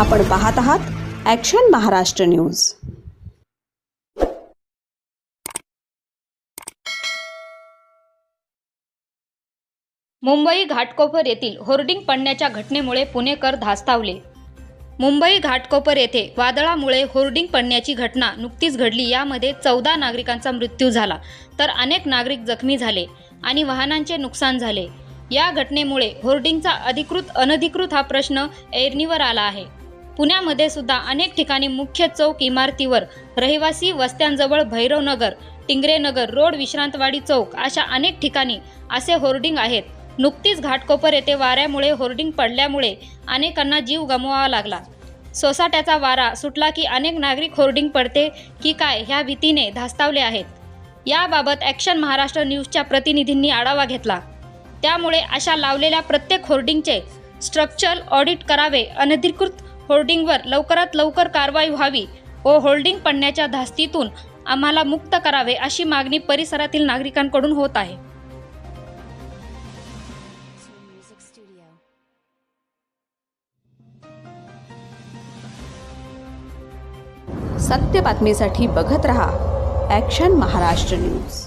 आपण पाहत आहात ॲक्शन महाराष्ट्र न्यूज मुंबई घाटकोपर येथील होर्डिंग पडण्याच्या घटनेमुळे पुणेकर धास्तावले. मुंबई घाटकोपर येथे वादळामुळे होर्डिंग पडण्याची घटना नुकतीच घडली. यामध्ये चौदा नागरिकांचा मृत्यू झाला तर अनेक नागरिक जखमी झाले आणि वाहनांचे नुकसान झाले. या घटनेमुळे होर्डिंगचा अधिकृत अनधिकृत हा प्रश्न ऐरणीवर आला आहे. पुण्यामध्ये सुद्धा अनेक ठिकाणी मुख्य चौक इमारतीवर रहिवासी वस्त्यांजवळ भैरवनगर टिंगरेनगर रोड विश्रांतवाडी चौक अशा अनेक ठिकाणी असे होर्डिंग आहेत. नुकतीच घाटकोपर येथे वाऱ्यामुळे होर्डिंग पडल्यामुळे अनेकांना जीव गमवावा लागला. सोसाट्याचा वारा सुटला की अनेक नागरिक होर्डिंग पडते की काय ह्या भीतीने धास्तावले आहेत. याबाबत ॲक्शन महाराष्ट्र न्यूजच्या प्रतिनिधींनी आढावा घेतला. त्यामुळे अशा लावलेल्या प्रत्येक होर्डिंगचे स्ट्रक्चर ऑडिट करावे अनधिकृत होर्डिंगवर लवकरात लवकर कारवाई व्हावी व होल्डिंग पडण्याच्या धास्तीतून आम्हाला मुक्त करावे अशी मागणी परिसरातील नागरिकांकडून होत आहे. सत्य बातमीसाठी बघत रहा ॲक्शन महाराष्ट्र न्यूज